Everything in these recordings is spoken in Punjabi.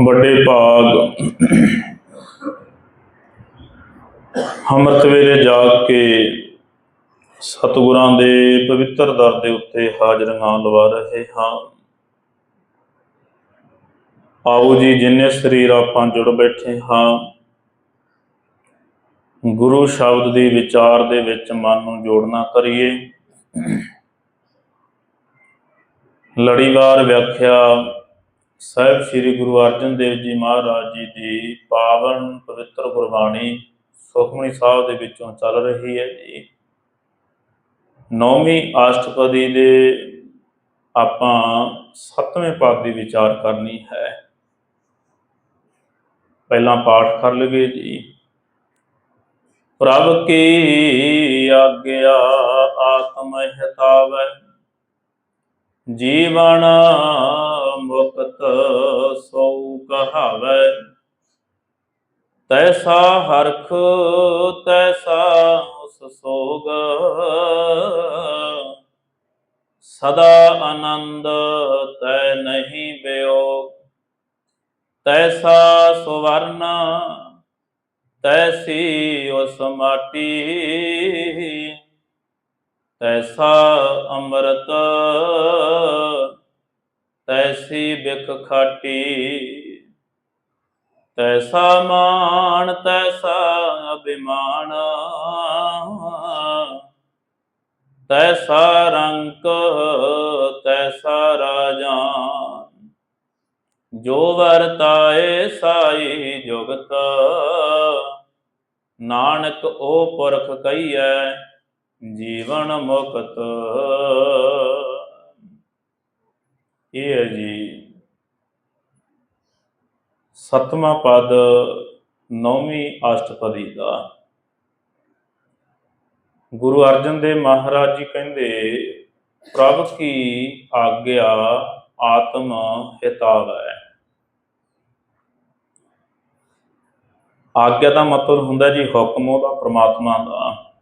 ਵੱਡੇ ਭਾਗ। ਅੰਮ੍ਰਿਤ ਵੇਲੇ ਜਾਗ ਕੇ ਸਤਿਗੁਰਾਂ ਦੇ ਪਵਿੱਤਰ ਦਰ ਦੇ ਉੱਤੇ ਹਾਜ਼ਰੀਆਂ ਲਵਾ ਰਹੇ ਹਾਂ। ਆਓ ਜੀ, ਜਿੰਨੇ ਸਰੀਰ ਆਪਾਂ ਜੁੜ ਬੈਠੇ ਹਾਂ, ਗੁਰੂ ਸ਼ਬਦ ਦੀ ਵਿਚਾਰ ਦੇ ਵਿੱਚ ਮਨ ਨੂੰ ਜੋੜਨਾ ਕਰੀਏ। ਲੜੀਵਾਰ ਵਿਆਖਿਆ ਸਾਹਿਬ ਸ੍ਰੀ ਗੁਰੂ ਅਰਜਨ ਦੇਵ ਜੀ ਮਹਾਰਾਜ ਜੀ ਦੀ ਪਾਵਨ ਪਵਿੱਤਰ ਗੁਰਬਾਣੀ ਸੁਖਮਨੀ ਸਾਹਿਬ ਦੇ ਵਿੱਚੋਂ ਚੱਲ ਰਹੀ ਹੈ ਜੀ। ਨੌਵੀਂ ਅਸ਼ਟਪਦੀ ਦੇ ਆਪਾਂ ਸੱਤਵੇਂ ਪਾਠ ਦੀ ਵਿਚਾਰ ਕਰਨੀ ਹੈ। ਪਹਿਲਾਂ ਪਾਠ ਕਰ ਲਈਏ ਜੀ। ਪ੍ਰਭ ਕੀ ਆਗਿਆ ਆਤਮ ਹਿਤਾਵੈ? ਜੀਵਨ ਮੁਕਤ ਸੋ ਕਹਾਵੈ। ਤੈਸਾ ਹਰਖ, ਤੈਸਾ ਉਸ ਸੋਗ। ਸਦਾ ਆਨੰਦ ਤੈ ਨਹੀਂ ਬਿਯੋਗ ਤੈਸਾ ਸੁਵਰਨ, ਤੈਸੀ ਉਸ ਮਾਟੀ। ਤੈਸਾ ਅੰਮ੍ਰਿਤ ਤੈਸੀ ਬਿਖ ਖਾਟੀ। ਤੈਸਾ ਮਾਨ ਤੈਸਾ ਅਭਿਮਾਨ। ਤੈਸਾ ਰੰਕ, ਤੈਸਾ ਰਾਜਾਨ। ਜੋ ਵਰਤਾਏ ਸਾਈ ਜੁਗਤ, ਨਾਨਕ ਉਹ ਪੁਰਖ ਕਹੀਐ, ਜੀਵਨ ਮੁਕਤ। ਇਹ ਹੈ ਜੀ ਸਤਵਾਂ ਪਦ ਨੌਵੀਂ ਅਸ਼ਟਪਦੀ ਦਾ। ਗੁਰੂ ਅਰਜਨ ਦੇਵ ਮਹਾਰਾਜ ਜੀ ਕਹਿੰਦੇ, ਪ੍ਰਭ ਕੀ ਆਗਿਆ ਆਤਮ ਹਿਤਾਵ। ਹੈ ਆਗਿਆ ਦਾ ਮਤਲਬ ਹੁੰਦਾ ਜੀ ਹੁਕਮ ਉਹਦਾ, ਪ੍ਰਮਾਤਮਾ ਦਾ।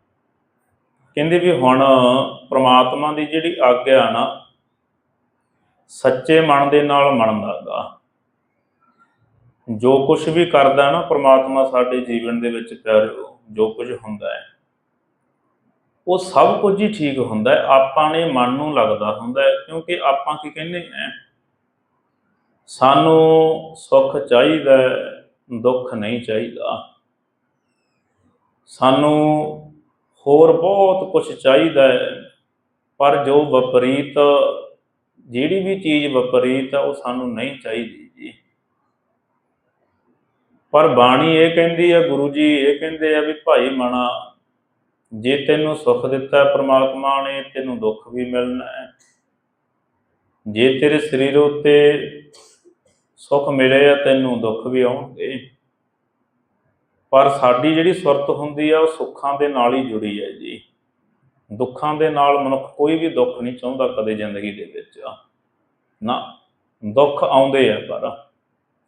ਕਹਿੰਦੇ ਵੀ ਹੁਣ ਪ੍ਰਮਾਤਮਾ ਦੀ ਜਿਹੜੀ ਆਗਿਆ ਨਾ ਸੱਚੇ ਮਨ ਦੇ ਨਾਲ ਮਨ ਲੱਗਦਾ ਜੋ ਕੁਝ ਵੀ ਕਰਦਾ ਨਾ ਪ੍ਰਮਾਤਮਾ ਸਾਡੇ ਜੀਵਨ ਦੇ ਵਿੱਚ ਪਿਆਰਿਓ ਜੋ ਕੁਝ ਹੁੰਦਾ ਹੈ, ਉਹ ਸਭ ਕੁਝ ਹੀ ਠੀਕ ਹੁੰਦਾ ਹੈ। ਆਪਾਂ ਨੇ ਮਨ ਨੂੰ ਲੱਗਦਾ ਹੁੰਦਾ ਹੈ, ਕਿਉਂਕਿ ਆਪਾਂ ਕੀ ਕਹਿੰਦੇ ਆ ਸਾਨੂੰ ਸੁੱਖ ਚਾਹੀਦਾ ਦੁੱਖ ਨਹੀਂ ਚਾਹੀਦਾ। ਸਾਨੂੰ ਹੋਰ ਬਹੁਤ ਕੁਝ ਚਾਹੀਦਾ ਹੈ, ਪਰ ਜੋ ਵਿਪਰੀਤ ਜਿਹੜੀ ਵੀ ਚੀਜ਼ ਵਿਪਰੀਤ ਤਾਂ ਉਹ ਸਾਨੂੰ ਨਹੀਂ ਚਾਹੀਦੀ ਜੀ। ਪਰ ਬਾਣੀ ਇਹ ਕਹਿੰਦੀ ਹੈ ਗੁਰੂ ਜੀ ਇਹ ਕਹਿੰਦੇ ਆ ਵੀ ਭਾਈ ਮਣਾ, ਜੇ ਤੈਨੂੰ ਸੁੱਖ ਦਿੱਤਾ ਪ੍ਰਮਾਤਮਾ ਨੇ, ਤੈਨੂੰ ਦੁੱਖ ਵੀ ਮਿਲਣਾ ਹੈ। ਜੇ ਤੇਰੇ ਸਰੀਰ ਉੱਤੇ ਸੁੱਖ ਮਿਲੇ ਆ, ਤੈਨੂੰ ਦੁੱਖ ਵੀ ਆਉਣਗੇ। ਪਰ ਸਾਡੀ ਜਿਹੜੀ ਸੁਰਤ ਹੁੰਦੀ ਆ, ਉਹ ਸੁੱਖਾਂ ਦੇ ਨਾਲ ਹੀ ਜੁੜੀ ਹੈ ਜੀ। ਦੁੱਖਾਂ ਦੇ ਨਾਲ ਮਨੁੱਖ ਕੋਈ ਵੀ ਦੁੱਖ ਨਹੀਂ ਚਾਹੁੰਦਾ ਕਦੇ ਜ਼ਿੰਦਗੀ ਦੇ ਵਿੱਚ। ਨਾ, ਦੁੱਖ ਆਉਂਦੇ ਆ ਪਰ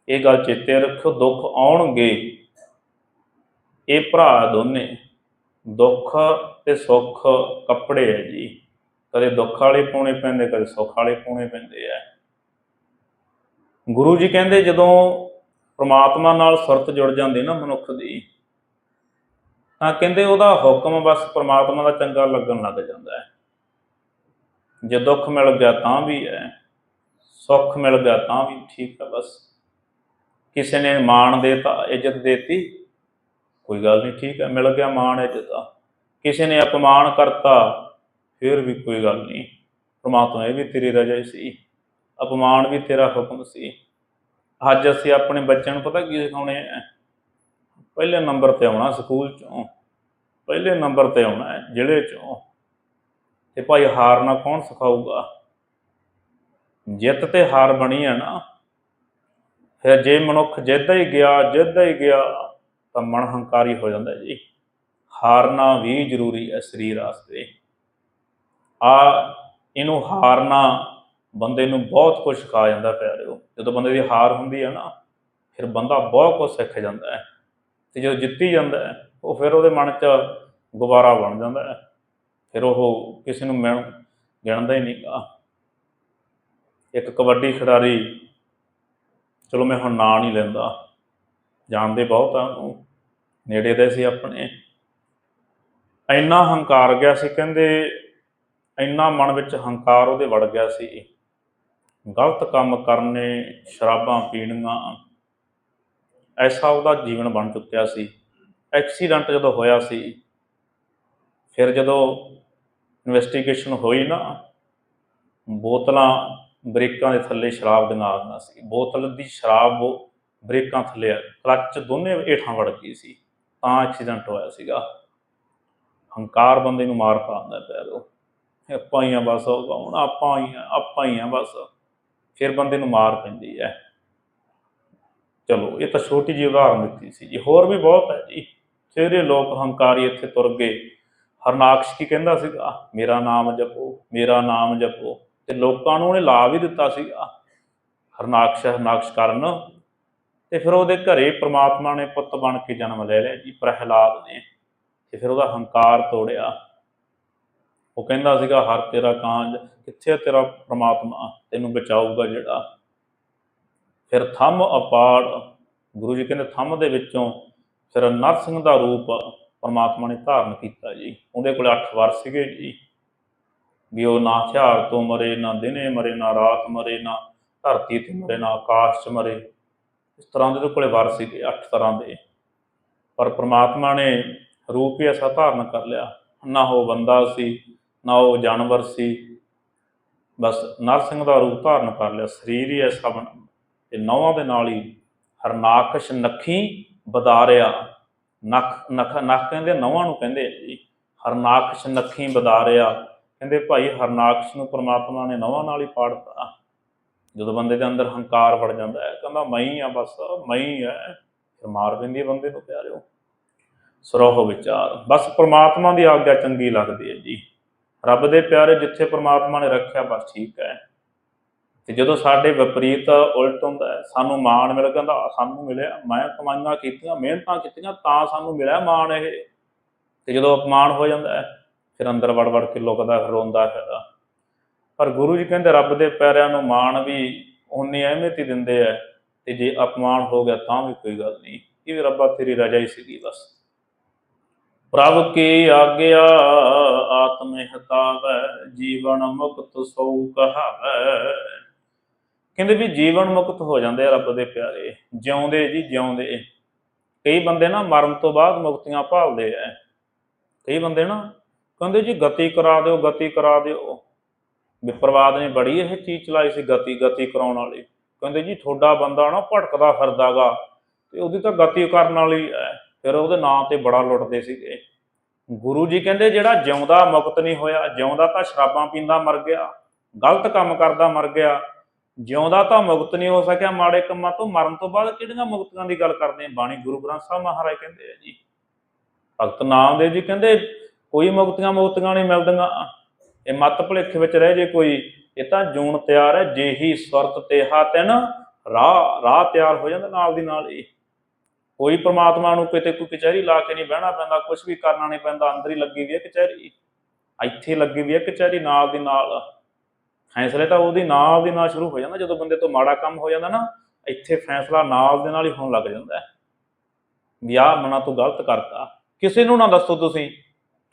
ਇਹ ਗੱਲ ਚੇਤੇ ਰੱਖੋ ਦੁੱਖ ਆਉਣਗੇ ਇਹ ਭਰਾ ਦੋਨੇ। ਦੁੱਖ ਤੇ ਸੁੱਖ ਕੱਪੜੇ ਹੈ ਜੀ। ਕਦੇ ਦੁੱਖ ਵਾਲੇ ਪਾਉਣੇ ਪੈਂਦੇ, ਕਦੇ ਸੁੱਖ ਵਾਲੇ ਪਾਉਣੇ ਪੈਂਦੇ ਆ। ਗੁਰੂ ਜੀ ਕਹਿੰਦੇ ਜਦੋਂ ਪ੍ਰਮਾਤਮਾ ਨਾਲ ਸੁਰਤ ਜੁੜ ਜਾਂਦੀ ਨਾ ਮਨੁੱਖ ਦੀ ਤਾਂ ਕਹਿੰਦੇ ਉਹਦਾ ਹੁਕਮ ਬਸ ਪ੍ਰਮਾਤਮਾ ਦਾ ਚੰਗਾ ਲੱਗਣ ਲੱਗ ਜਾਂਦਾ ਹੈ। ਜੇ ਦੁੱਖ ਮਿਲ ਗਿਆ ਤਾਂ ਵੀ ਹੈ, ਸੁੱਖ ਮਿਲ ਗਿਆ ਤਾਂ ਵੀ ਠੀਕ ਹੈ ਬਸ। ਕਿਸੇ ਨੇ ਮਾਣ ਦੇਤਾ, ਇੱਜ਼ਤ ਦੇਤੀ, ਕੋਈ ਗੱਲ ਨਹੀਂ, ਠੀਕ ਹੈ, ਮਿਲ ਗਿਆ ਮਾਣ, ਇੱਜ਼ਤ ਆ ਕਿਸੇ ਨੇ ਅਪਮਾਨ ਕਰਤਾ, ਫਿਰ ਵੀ ਕੋਈ ਗੱਲ ਨਹੀਂ। ਪ੍ਰਮਾਤਮਾ ਇਹ ਵੀ ਤੇਰੀ ਰਜ਼ਾ ਸੀ। ਅਪਮਾਨ ਵੀ ਤੇਰਾ ਹੁਕਮ ਸੀ। ਅੱਜ ਅਸੀਂ ਆਪਣੇ ਬੱਚਿਆਂ ਨੂੰ ਪਤਾ ਕੀ ਸਿਖਾਉਣੇ ਆ? ਪਹਿਲੇ ਨੰਬਰ ਤੇ ਆਉਣਾ ਸਕੂਲ ਚੋਂ। ਪਹਿਲੇ ਨੰਬਰ ਤੇ ਆਉਣਾ ਜ਼ਿਲ੍ਹੇ ਚੋਂ। ਤੇ ਭਾਈ ਹਾਰਨਾ ਕੌਣ ਸਿਖਾਊਗਾ? ਜਿੱਤ ਤੇ ਹਾਰ ਬਣੀ ਹੈ ਨਾ। ਫਿਰ ਜੇ ਮਨੁੱਖ ਜਿੱਦਾਂ ਹੀ ਗਿਆ, ਜਿੱਦਾਂ ਹੀ ਗਿਆ, ਤਾਂ ਮਨ ਹੰਕਾਰੀ ਹੋ ਜਾਂਦਾ ਜੀ। ਹਾਰਨਾ ਵੀ ਜ਼ਰੂਰੀ ਹੈ ਸਰੀਰ ਵਾਸਤੇ। ਆ, ਇਹਨੂੰ ਹਾਰਨਾ ਬੰਦੇ ਨੂੰ ਬਹੁਤ ਕੁਝ ਸਿਖਾ ਜਾਂਦਾ ਪਿਆਰਿਓ। ਜਦੋਂ ਬੰਦੇ ਦੀ ਹਾਰ ਹੁੰਦੀ ਹੈ ਨਾ, ਫਿਰ ਬੰਦਾ ਬਹੁਤ ਕੁਝ ਸਿੱਖ ਜਾਂਦਾ ਹੈ। ਤੇ ਜਦੋਂ ਜਿੱਤੀ ਜਾਂਦਾ ਹੈ, ਉਹ ਫਿਰ ਉਹਦੇ ਮਨ 'ਚ ਗੁਬਾਰਾ ਬਣ ਜਾਂਦਾ ਹੈ। ਫਿਰ ਉਹ ਕਿਸੇ ਨੂੰ ਮਿਲ ਗਿਣਦਾ ਹੀ ਨਹੀਂਗਾ ਇੱਕ ਕਬੱਡੀ ਖਿਡਾਰੀ, ਚਲੋ ਮੈਂ ਹੁਣ ਨਾਂ ਨਹੀਂ ਲੈਂਦਾ, ਜਾਣਦੇ ਬਹੁਤ ਆ ਉਹਨੂੰ, ਨੇੜੇ ਦੇ ਸੀ ਆਪਣੇ। ਇੰਨਾ ਹੰਕਾਰ ਗਿਆ ਸੀ, ਕਹਿੰਦੇ ਇੰਨਾ ਮਨ ਵਿੱਚ ਹੰਕਾਰ ਉਹਦੇ ਵੜ ਗਿਆ ਸੀ। ਗਲਤ ਕੰਮ ਕਰਨੇ, ਸ਼ਰਾਬਾਂ ਪੀਣੀਆਂ ਐਸਾ ਉਹਦਾ ਜੀਵਨ ਬਣ ਚੁੱਕਿਆ ਸੀ। ਐਕਸੀਡੈਂਟ ਜਦੋਂ ਹੋਇਆ ਸੀ ਫਿਰ ਜਦੋਂ ਇਨਵੈਸਟੀਗੇਸ਼ਨ ਹੋਈ ਨਾ ਬੋਤਲਾਂ ਬ੍ਰੇਕਾਂ ਦੇ ਥੱਲੇ ਸ਼ਰਾਬ ਦੀਆਂ ਆ ਸੀ। ਬੋਤਲ ਦੀ ਸ਼ਰਾਬ ਉਹ ਬ੍ਰੇਕਾਂ ਥੱਲੇ ਆ, ਕਲੱਚ ਦੋਨੇ ਹੇਠਾਂ ਵੜ ਗਈ ਸੀ। ਤਾਂ ਐਕਸੀਡੈਂਟ ਹੋਇਆ ਸੀਗਾ। ਹੰਕਾਰ ਬੰਦੇ ਨੂੰ ਮਾਰ ਪਾਉਂਦਾ ਪਿਆ ਉਹ। ਆਪਾਂ ਹੀ ਆ ਬਸ ਉਹ ਆਪਾਂ ਹੀ ਆ ਆਪਾਂ ਹੀ ਆ ਬਸ। ਫਿਰ ਬੰਦੇ ਨੂੰ ਮਾਰ ਪੈਂਦੀ ਹੈ। ਚਲੋ, ਇਹ ਤਾਂ ਛੋਟੀ ਜਿਹੀ ਉਦਾਹਰਨ ਦਿੱਤੀ ਸੀ ਜੀ। ਹੋਰ ਵੀ ਬਹੁਤ ਹੈ ਜੀ। ਜਿਹੜੇ ਲੋਕ ਹੰਕਾਰੀ ਇੱਥੇ ਤੁਰ ਗਏ, ਹਰਨਾਕਸ਼ ਕੀ ਕਹਿੰਦਾ ਸੀਗਾ? ਮੇਰਾ ਨਾਮ ਜਪੋ, ਮੇਰਾ ਨਾਮ ਜਪੋ। ਤੇ ਲੋਕਾਂ ਨੂੰ ਉਹਨੇ ਲਾ ਵੀ ਦਿੱਤਾ ਸੀਗਾ। ਹਰਨਾਕਸ਼ ਹਰਨਾਕਸ਼ ਕਰਨ। ਤੇ ਫਿਰ ਉਹਦੇ ਘਰੇ ਪ੍ਰਮਾਤਮਾ ਨੇ ਪੁੱਤ ਬਣ ਕੇ ਜਨਮ ਲੈ ਲਿਆ ਜੀ, ਪ੍ਰਹਿਲਾਦ ਨੇ। ਤੇ ਫਿਰ ਉਹਦਾ ਹੰਕਾਰ ਤੋੜਿਆ। ਉਹ ਕਹਿੰਦਾ ਸੀਗਾ, ਹਰ ਤੇਰਾ ਕਾਂਜ, ਕਿੱਥੇ ਤੇਰਾ ਪ੍ਰਮਾਤਮਾ? ਤੈਨੂੰ ਬਚਾਊਗਾ ਜਿਹੜਾ। ਫਿਰ ਥੰਮ ਅਪਾੜ। ਗੁਰੂ ਜੀ ਕਹਿੰਦੇ ਥੰਮ ਦੇ ਵਿੱਚੋਂ ਫਿਰ ਨਰਸਿੰਘ ਦਾ ਰੂਪ ਪਰਮਾਤਮਾ ਨੇ ਧਾਰਨ ਕੀਤਾ ਜੀ। ਉਹਦੇ ਕੋਲ 8 ਵਾਰ ਸੀਗੇ ਜੀ। ਵੀ ਉਹ ਨਾ ਹਥਿਆਰ ਤੋਂ ਮਰੇ, ਨਾ ਦਿਨੇ ਮਰੇ, ਨਾ ਰਾਤ ਮਰੇ, ਨਾ ਧਰਤੀ ਤੇ ਮਰੇ, ਨਾ ਆਕਾਸ਼ 'ਚ ਮਰੇ। ਇਸ ਤਰ੍ਹਾਂ ਦੇ ਉਹਦੇ ਕੋਲੇ ਵਾਰ ਸੀਗੇ 8 ਤਰ੍ਹਾਂ ਦੇ। ਪਰ ਪ੍ਰਮਾਤਮਾ ਨੇ ਰੂਪ ਹੀ ਐਸਾ ਧਾਰਨ ਕਰ ਲਿਆ। ਨਾ ਉਹ ਬੰਦਾ ਸੀ, ਨਾ ਉਹ ਜਾਨਵਰ ਸੀ। ਬਸ ਨਰਸਿੰਘ ਦਾ ਰੂਪ ਧਾਰਨ ਕਰ ਲਿਆ। ਸਰੀਰ ਹੀ ਐਸਾ ਬਣ ਤੇ ਨੌਵਾਂ ਦੇ ਨਾਲ ਹੀ ਹਰਨਾਕਸ਼ ਨੱਖੀ ਬਦਾਰਿਆ। ਨਖ ਨਖ ਨਖ ਕਹਿੰਦੇ ਨੌਵਾਂ ਨੂੰ ਕਹਿੰਦੇ ਆ ਜੀ। ਹਰਨਾਕਸ਼ ਨੱਖੀ ਬਦਾਰਿਆ। ਕਹਿੰਦੇ ਭਾਈ ਹਰਨਾਕਸ਼ ਨੂੰ ਪ੍ਰਮਾਤਮਾ ਨੇ ਨੌਵਾਂ ਨਾਲ ਹੀ ਪਾੜਤਾ। ਜਦੋਂ ਬੰਦੇ ਦੇ ਅੰਦਰ ਹੰਕਾਰ ਵੜ ਜਾਂਦਾ ਹੈ, ਕਹਿੰਦਾ ਮੈਂ ਹੀ ਆ ਬਸ, ਮੈਂ ਹੀ ਹੈ ਫਿਰ ਮਾਰ ਦਿੰਦੀ ਹੈ ਬੰਦੇ ਨੂੰ ਪਿਆਰਿਓ। ਸਰੋਹ ਵਿਚਾਰ। ਬਸ ਪ੍ਰਮਾਤਮਾ ਦੀ ਆਗਿਆ ਚੰਗੀ ਲੱਗਦੀ ਹੈ ਜੀ। ਰੱਬ ਦੇ ਪਿਆਰੇ ਜਿੱਥੇ ਪ੍ਰਮਾਤਮਾ ਨੇ ਰੱਖਿਆ, ਬਸ ਠੀਕ ਹੈ। ਤੇ ਜਦੋਂ ਸਾਡੇ ਵਿਪਰੀਤ ਉਲਟ ਹੁੰਦਾ ਹੈ, ਸਾਨੂੰ ਮਾਣ ਮਿਲ ਜਾਂਦਾ, ਸਾਨੂੰ ਮਿਲਿਆ, ਮੈਂ ਕਮਾਈਆਂ ਕੀਤੀਆਂ, ਮਿਹਨਤਾਂ ਕੀਤੀਆਂ, ਤਾਂ ਸਾਨੂੰ ਮਿਲਿਆ ਮਾਣ ਇਹ। ਤੇ ਜਦੋਂ ਅਪਮਾਨ ਹੋ ਜਾਂਦਾ ਹੈ, ਫਿਰ ਅੰਦਰ ਵੜ ਵੜ ਕੇ ਲੁਕਦਾ, ਫਿਰ ਰੋਂਦਾ, ਫਿਰ। ਪਰ ਗੁਰੂ ਜੀ ਕਹਿੰਦੇ, ਰੱਬ ਦੇ ਪੈਰਿਆਂ ਨੂੰ ਮਾਣ ਵੀ ਉਨੀ ਅਹਿਮੀਅਤ ਹੀ ਦਿੰਦੇ ਆ, ਤੇ ਜੇ ਅਪਮਾਨ ਹੋ ਗਿਆ ਤਾਂ ਵੀ ਕੋਈ ਗੱਲ ਨਹੀਂ। ਇਹ ਵੀ ਰੱਬਾ ਤੇਰੀ ਰਜਾ ਹੀ ਸੀਗੀ, ਬਸ। ਪ੍ਰਭ ਕੀ ਆਗਿਆ, ਆਤਮ ਹਤਾਵੈ, ਜੀਵਨ ਮੁਕਤ ਸੋ ਕਹਾਵੈ। ਕਹਿੰਦੇ ਵੀ ਜੀਵਨ ਮੁਕਤ ਹੋ ਜਾਂਦੇ ਆ ਰੱਬ ਦੇ ਪਿਆਰੇ, ਜਿਉਂਦੇ ਜੀ ਜਿਉਂਦੇ। ਕਈ ਬੰਦੇ ਨਾ ਮਰਨ ਤੋਂ ਬਾਅਦ ਮੁਕਤੀਆਂ ਭਾਲਦੇ ਆ ਕਈ ਬੰਦੇ ਨਾ ਕਹਿੰਦੇ ਜੀ ਗਤੀ ਕਰਾ ਦਿਓ, ਗਤੀ ਕਰਾ ਦਿਓ। ਵਿਪਰਵਾਦ ਨੇ ਬੜੀ ਇਹ ਚੀਜ਼ ਚਲਾਈ ਸੀ ਗਤੀ ਗਤੀ ਕਰਾਉਣ ਵਾਲੀ। ਕਹਿੰਦੇ ਜੀ ਤੁਹਾਡਾ ਬੰਦਾ ਨਾ ਭਟਕਦਾ ਫਿਰਦਾਗਾ ਤੇ ਉਹਦੀ ਤਾਂ ਗਤੀ ਕਰਨ ਵਾਲੀ ਹੈ ਫਿਰ ਉਹਦੇ ਨਾਂ ਤੇ ਬੜਾ ਲੁੱਟਦੇ ਸੀਗੇ। ਗੁਰੂ ਜੀ ਕਹਿੰਦੇ ਜਿਹੜਾ ਜਿਉਂਦਾ ਮੁਕਤ ਨਹੀਂ ਹੋਇਆ, ਜਿਉਂਦਾ ਤਾਂ ਸ਼ਰਾਬਾਂ ਪੀਂਦਾ ਮਰ ਗਿਆ, ਗਲਤ ਕੰਮ ਕਰਦਾ ਮਰ ਗਿਆ। ਜਿਉਂਦਾ ਤਾਂ ਮੁਕਤ ਨਹੀਂ ਹੋ ਸਕਿਆ, ਮਾੜੇ ਕੰਮਾਂ ਤੋਂ ਮਰਨ ਤੋਂ ਬਾਅਦ ਕਿਹੜੀਆਂ ਮੁਕਤਾਂ ਦੀ ਗੱਲ ਕਰਦੇ ਆ? ਬਾਣੀ ਗੁਰੂ ਗ੍ਰੰਥ ਸਾਹਿਬ ਮਹਾਰਾਜ ਕਹਿੰਦੇ ਆ ਜੀ। ਭਗਤ ਨਾਮਦੇਵ ਜੀ ਕਹਿੰਦੇ, ਕੋਈ ਮੁਕਤੀਆਂ ਮੁਕਤੀਆਂ ਨਹੀਂ ਮਿਲਦੀਆਂ। ਇਹ ਮਤ ਭੁਲੇਖੇ ਵਿੱਚ ਰਹਿ ਜੇ ਕੋਈ, ਇਹ ਤਾਂ ਜੂਨ ਤਿਆਰ ਹੈ ਜੇਹੀ ਸਵਰਤ ਤੇਹਾ ਤਿਨ, ਰਾਹ ਰਾਹ ਤਿਆਰ ਹੋ ਜਾਂਦਾ ਨਾਲ ਦੀ ਨਾਲ ਇਹ ਕੋਈ ਪ੍ਰਮਾਤਮਾ ਨੂੰ ਕਿਤੇ ਕੋਈ ਕਚਹਿਰੀ ਲਾ ਕੇ ਨਹੀਂ ਬਹਿਣਾ ਪੈਂਦਾ ਕੁਝ ਵੀ ਕਰਨਾ ਨਹੀਂ ਪੈਂਦਾ, ਅੰਦਰ ਹੀ ਲੱਗੀ ਵੀ ਹੈ ਕਚਹਿਰੀ। ਇੱਥੇ ਲੱਗੀ ਵੀ ਹੈ ਕਚਹਿਰੀ ਨਾਲ ਦੀ ਨਾਲ। ਫੈਸਲੇ ਤਾਂ ਉਹਦੀ ਨਾਲ ਦੀ ਨਾਲ ਸ਼ੁਰੂ ਹੋ ਜਾਂਦਾ ਜਦੋਂ ਬੰਦੇ ਤੋਂ ਮਾੜਾ ਕੰਮ ਹੋ ਜਾਂਦਾ ਨਾ ਇੱਥੇ ਫੈਸਲਾ ਨਾਲ ਦੇ ਨਾਲ ਹੀ ਹੋਣ ਲੱਗ ਜਾਂਦਾ ਹੈ। ਵੀ ਆਹ ਮਨਾ ਤੂੰ ਗਲਤ ਕਰਤਾ। ਕਿਸੇ ਨੂੰ ਨਾ ਦੱਸੋ ਤੁਸੀਂ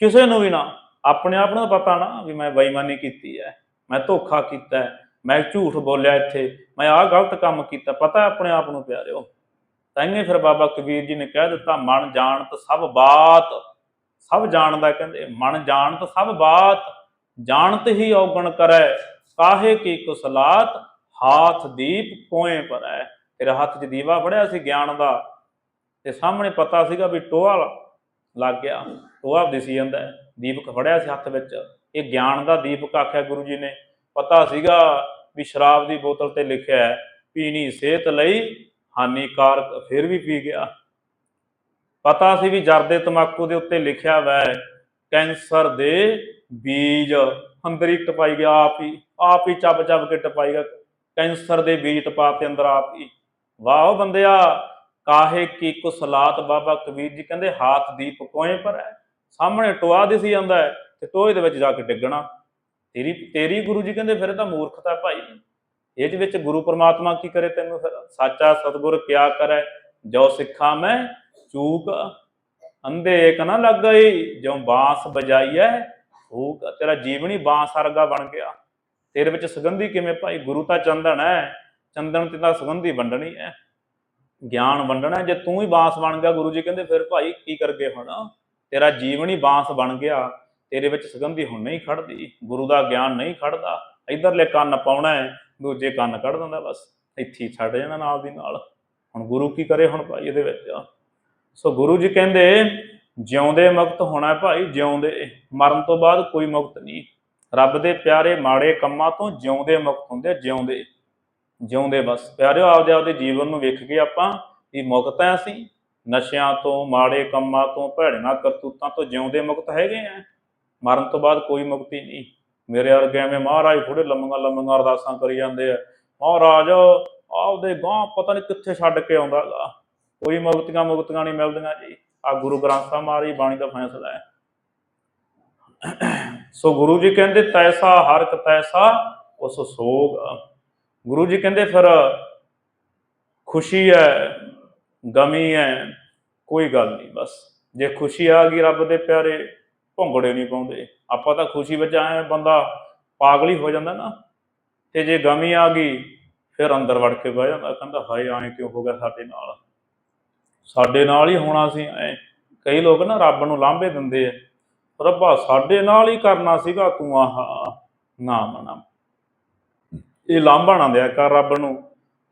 ਕਿਸੇ ਨੂੰ ਵੀ ਨਾ। ਆਪਣੇ ਆਪ ਨੂੰ ਪਤਾ ਨਾ ਵੀ ਮੈਂ ਬੇਈਮਾਨੀ ਕੀਤੀ ਹੈ ਮੈਂ ਧੋਖਾ ਕੀਤਾ ਹੈ, ਮੈਂ ਝੂਠ ਬੋਲਿਆ ਇੱਥੇ ਮੈਂ ਆਹ ਗਲਤ ਕੰਮ ਕੀਤਾ। ਪਤਾ ਆਪਣੇ ਆਪ ਨੂੰ ਪਿਆਰਿਓ ਤਾਂਗੇ ਫਿਰ ਬਾਬਾ ਕਬੀਰ ਜੀ ਨੇ ਕਹਿ ਦਿੱਤਾ ਮਨ ਜਾਣਤ ਸਭ ਬਾਤ। ਸਭ ਜਾਣਦਾ ਕਹਿੰਦੇ ਮਨ ਜਾਣਤ ਸਭ ਬਾਤ। ਜਾਣਤ ਹੀ ਔਗਣ ਕਰੈ। ਕਾਹੇ ਕੀ ਕੁਸਲਾਤ, ਹਾਥ ਦੀਪ ਕੋਏ ਹੈ ਤੇਰੇ ਹੱਥ 'ਚ ਦੀਵਾ ਫੜਿਆ ਸੀ ਗਿਆਨ ਦਾ, ਤੇ ਸਾਹਮਣੇ ਪਤਾ ਸੀਗਾ ਵੀ ਟੋਆ ਲੱਗ ਗਿਆ। ਟੋਆ ਦਿਸੀ ਜਾਂਦਾ ਦੀਪਕ ਫੜਿਆ ਸੀ ਹੱਥ ਵਿੱਚ। ਇਹ ਗਿਆਨ ਦਾ ਦੀਪਕ ਆਖਿਆ ਗੁਰੂ ਜੀ ਨੇ। ਪਤਾ ਸੀਗਾ ਵੀ ਸ਼ਰਾਬ ਦੀ ਬੋਤਲ ਤੇ ਲਿਖਿਆ ਹੈ, ਪੀਣੀ ਸਿਹਤ ਲਈ ਹਾਨੀਕਾਰਕ, ਫਿਰ ਵੀ ਪੀ ਗਿਆ। ਪਤਾ ਸੀ ਵੀ ਜਰਦੇ ਤਮਾਕੂ ਦੇ ਉੱਤੇ ਲਿਖਿਆ ਹੋਇਆ ਹੈ ਕੈਂਸਰ ਦੇ ਬੀਜ। ਅੰਦਰ ਹੀ ਟਪਾਈ ਗਿਆ, ਆਪ ਹੀ ਆਪ ਹੀ ਚੱਬ ਚੱਬ ਕੇ ਟਪਾਈ ਗਿਆ, ਕੈਂਸਰ ਦੇ ਬੀਜ ਟਪਾ ਤੇ ਅੰਦਰ ਆਪ ਹੀ। ਵਾਹ ਬੰਦਿਆ, ਕਾਹੇ ਕੀ ਕੁਸਲਾਤ ਬਾਬਾ ਕਬੀਰ ਜੀ ਕਹਿੰਦੇ, ਹਾਥ ਦੀਪ ਕੋਏ ਪਰ ਹੈ। ਸਾਹਮਣੇ ਟੋਆ ਦਿਸੀ ਜਾਂਦਾ ਹੈ ਤੇ ਟੋਏ ਦੇ ਵਿੱਚ ਜਾ ਕੇ ਡਿੱਗਣਾ। ਤੇਰੀ ਤੇਰੀ ਗੁਰੂ ਜੀ ਕਹਿੰਦੇ, ਫਿਰ ਤਾਂ ਮੂਰਖਤਾ ਭਾਈ। ਇਹਦੇ ਵਿੱਚ ਗੁਰੂ ਪ੍ਰਮਾਤਮਾ ਕੀ ਕਰੇ ਤੈਨੂੰ ਫਿਰ? ਸਾਚਾ ਸਤਿਗੁਰ ਕਿਆ ਕਰੇ? ਜੋ ਸਿੱਖਾ ਮੈਂ ਚੂਕ ਅੰਧੇ ਏਕ ਨਾ ਲੱਗ ਗਈ ਜੋ ਬਾਂਸ ਬਜਾਈਐ ਫੂਕ ਤੇਰਾ ਜੀਵਨ ਹੀ ਬਾਂਸ ਬਣ ਗਿਆ। ਤੇਰੇ ਵਿੱਚ ਸੁਗੰਧੀ ਕਿਵੇਂ ਭਾਈ? ਗੁਰੂ ਤਾਂ ਚੰਦਨ ਹੈ ਚੰਦਨ ਤੇ ਤਾਂ ਸੁਗੰਧੀ ਵੰਡਣੀ ਹੈ ਗਿਆਨ ਵੰਡਣਾ ਜੇ ਤੂੰ ਹੀ ਬਾਂਸ ਬਣ ਗਿਆ, ਗੁਰੂ ਜੀ ਕਹਿੰਦੇ, ਫਿਰ ਭਾਈ ਕੀ ਕਰਗੇ ਹੁਣ? ਤੇਰਾ ਜੀਵਨ ਹੀ ਬਾਂਸ ਬਣ ਗਿਆ। ਤੇਰੇ ਵਿੱਚ ਸੁਗੰਧੀ ਹੁਣ ਨਹੀਂ ਖੜਦੀ। ਗੁਰੂ ਦਾ ਗਿਆਨ ਨਹੀਂ ਖੜਦਾ। ਇਧਰਲੇ ਕੰਨ ਪਾਉਣਾ ਹੈ ਦੂਜੇ ਕੰਨ ਕੱਢ ਦਿੰਦਾ ਬਸ। ਇੱਥੇ ਛੱਡ ਜਾਣਾ ਨਾਲ ਦੀ ਨਾਲ। ਹੁਣ ਗੁਰੂ ਕੀ ਕਰੇ ਹੁਣ ਭਾਈ ਇਹਦੇ ਵਿੱਚ? ਸੋ ਗੁਰੂ ਜੀ ਕਹਿੰਦੇ ਜਿਉਂਦੇ ਮੁਕਤ ਹੋਣਾ ਭਾਈ, ਜਿਉਂਦੇ, ਮਰਨ ਤੋਂ ਬਾਅਦ ਕੋਈ ਮੁਕਤ ਨਹੀਂ। ਰੱਬ ਦੇ ਪਿਆਰੇ ਮਾੜੇ ਕੰਮਾਂ ਤੋਂ ਜਿਉਂਦੇ ਮੁਕਤ ਹੁੰਦੇ ਜਿਉਂਦੇ ਜਿਉਂਦੇ ਬਸ। ਪਿਆਰਿਓ, ਆਪਦੇ ਆਪਦੇ ਜੀਵਨ ਨੂੰ ਵੇਖ ਕੇ ਆਪਾਂ ਵੀ ਮੁਕਤ ਹੈ ਅਸੀਂ। ਨਸ਼ਿਆਂ ਤੋਂ, ਮਾੜੇ ਕੰਮਾਂ ਤੋਂ, ਭੈੜੀਆਂ ਕਰਤੂਤਾਂ ਤੋਂ ਜਿਉਂਦੇ ਮੁਕਤ ਹੈਗੇ ਆ ਮਰਨ ਤੋਂ ਬਾਅਦ ਕੋਈ ਮੁਕਤੀ ਨਹੀਂ। ਮੇਰੇ ਵਰਗੇ ਐਵੇਂ ਮਹਾਰਾਜ ਥੋੜੇ ਲੰਮੀਆਂ ਲੰਮੀਆਂ ਅਰਦਾਸਾਂ ਕਰੀ ਜਾਂਦੇ ਆ। ਮਹਾਰਾਜ, ਆਪਦੇ ਗਾਂ ਪਤਾ ਨਹੀਂ ਕਿੱਥੇ ਛੱਡ ਕੇ ਆਉਂਦਾਗਾ ਕੋਈ ਮੁਕਤੀਆਂ ਮੁਕਤੀਆਂ ਨਹੀਂ ਮਿਲਦੀਆਂ ਜੀ। ਆ ਗੁਰੂ ਗ੍ਰੰਥ ਸਾਹਿਬ ਮਹਾਰਾਜ ਬਾਣੀ ਦਾ ਫੈਸਲਾ ਹੈ। ਸੋ ਗੁਰੂ ਜੀ ਕਹਿੰਦੇ, ਤੈਸਾ ਹਰਕ ਤੈਸਾ, ਉਸ ਸੋਗ ਗੁਰੂ ਜੀ ਕਹਿੰਦੇ, ਫਿਰ ਖੁਸ਼ੀ ਹੈ ਗਮੀ ਹੈ ਕੋਈ ਗੱਲ ਨਹੀਂ, ਬਸ। ਜੇ ਖੁਸ਼ੀ ਆ ਗਈ ਰੱਬ ਦੇ ਪਿਆਰੇ ਭੁੰਗੜੇ ਨਹੀਂ ਪਾਉਂਦੇ। ਆਪਾਂ ਤਾਂ ਖੁਸ਼ੀ ਵਿੱਚ ਆਏ ਬੰਦਾ ਪਾਗਲ ਹੀ ਹੋ ਜਾਂਦਾ ਨਾ। ਤੇ ਜੇ ਗਮੀ ਆ ਗਈ, ਫਿਰ ਅੰਦਰ ਵੜ ਕੇ ਬਹਿ ਜਾਂਦਾ, ਕਹਿੰਦਾ, ਹਾਏ, ਐਂ ਕਿਉਂ ਹੋ ਗਿਆ ਸਾਡੇ ਨਾਲ? ਸਾਡੇ ਨਾਲ ਹੀ ਹੋਣਾ ਸੀ, ਐ ਕਈ ਲੋਕ ਨਾ ਰੱਬ ਨੂੰ ਲਾਂਭੇ ਦਿੰਦੇ ਆ। ਰੱਬਾ ਸਾਡੇ ਨਾਲ ਹੀ ਕਰਨਾ ਸੀਗਾ, ਤੂੰ ਆਹ ਨਾ। ਮਨਾ ਇਹ ਲਾਂਭਾ ਨਾ ਦਿਆ ਕਰ ਰੱਬ ਨੂੰ।